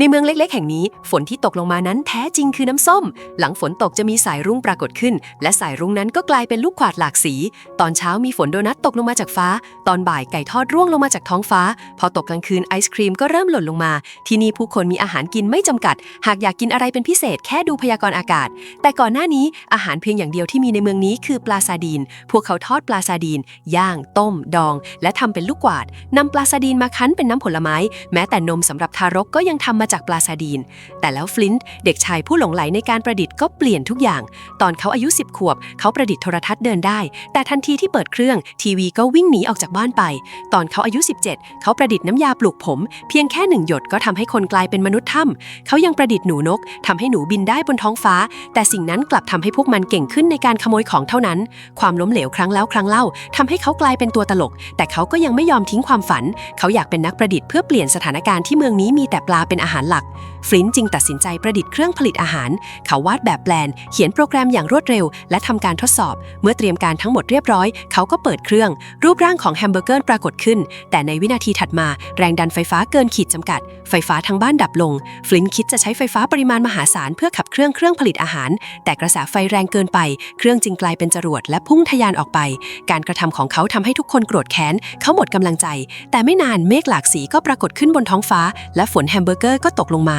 ในเมืองเล็กๆ แห่งนี้ ฝนที่ตกลงมานั้นแท้จริงคือน้ำส้ม หลังฝนตกจะมีสายรุ้งปรากฏขึ้น และสายรุ้งนั้นก็กลายเป็นลูกขวาดหลากสี ตอนเช้ามีฝนโดนัทตกลงมาจากฟ้า ตอนบ่ายไก่ทอดร่วงลงมาจากท้องฟ้า พอตกกลางคืนไอศครีมก็เริ่มหล่นลงมา ที่นี่ผู้คนมีอาหารกินไม่จำกัด หากอยากกินอะไรเป็นพิเศษแค่ดูพยากรณ์อากาศ แต่ก่อนหน้านี้อาหารเพียงอย่างเดียวที่มีในเมืองนี้คือปลาซาดีน พวกเขาทอดปลาซาดีน ย่าง ต้ม ดอง และทำเป็นลูกกวาดนำปลาซาดีนมาคั้นเป็นน้ำผลไม้ แม้แต่นมสำหรับทารกก็ยังทำมาจากปลาซาดีน แต่แล้วฟลินต์เด็กชายผู้หลงไหลในการประดิษฐ์ก็เปลี่ยนทุกอย่าง ตอนเขาอายุ 10 ขวบ เขาประดิษฐ์โทรทัศน์เดินได้ แต่ทันทีที่เปิดเครื่อง ทีวีก็วิ่งหนีออกจากบ้านไป ตอนเขาอายุ 17 เขาประดิษฐ์น้ำยาปลูกผม เพียงแค่หนึ่งหยดก็ทำให้คนกลายเป็นมนุษย์ถ้ำเขายังประดิษฐ์หนูนกทำให้หนูบินได้บนท้องฟ้า แต่สิ่งนั้นกลับทำให้พวกมันเก่งขึ้นในการขโมยของเท่านั้น ความล้มเหลวครั้งแล้วครั้งเล่าทำให้เขากลายเป็นตัวตลก แต่เขาก็ยังไม่ยอมทิ้งความฝัน เขาอยากเป็นนักประดิษฐ์เพื่อเปลี่ยนสถานการณ์ที่เมืองนี้มีแต่ปลาเป็นอาหารหลักฟลินต์จึงตัดสินใจประดิษฐ์เครื่องผลิตอาหาร เขาวาดแบบแปลน เขียนโปรแกรมอย่างรวดเร็ว และทำการทดสอบ เมื่อเตรียมการทั้งหมดเรียบร้อย เขาก็เปิดเครื่อง รูปร่างของแฮมเบอร์เกอร์ปรากฏขึ้น แต่ในวินาทีถัดมาแรงดันไฟฟ้าเกินขีดจำกัด ไฟฟ้าทั้งบ้านดับลง ฟลินต์คิดจะใช้ไฟฟ้าปริมาณมหาศาลเพื่อขับเครื่องเครื่องผลิตอาหาร แต่กระแสไฟแรงเกินไป เครื่องจึงกลายเป็นจรวดและพุ่งทะยานออกไป การกระทำของเขาทำให้ทุกคนโกรธแค้น เขาหมดกำลังใจ แต่ไม่นานเมฆหลากสีก็ปรากฏขึ้นบนท้องฟ้า และฝนแฮมเบอร์เกอร์ก็ตกลงมา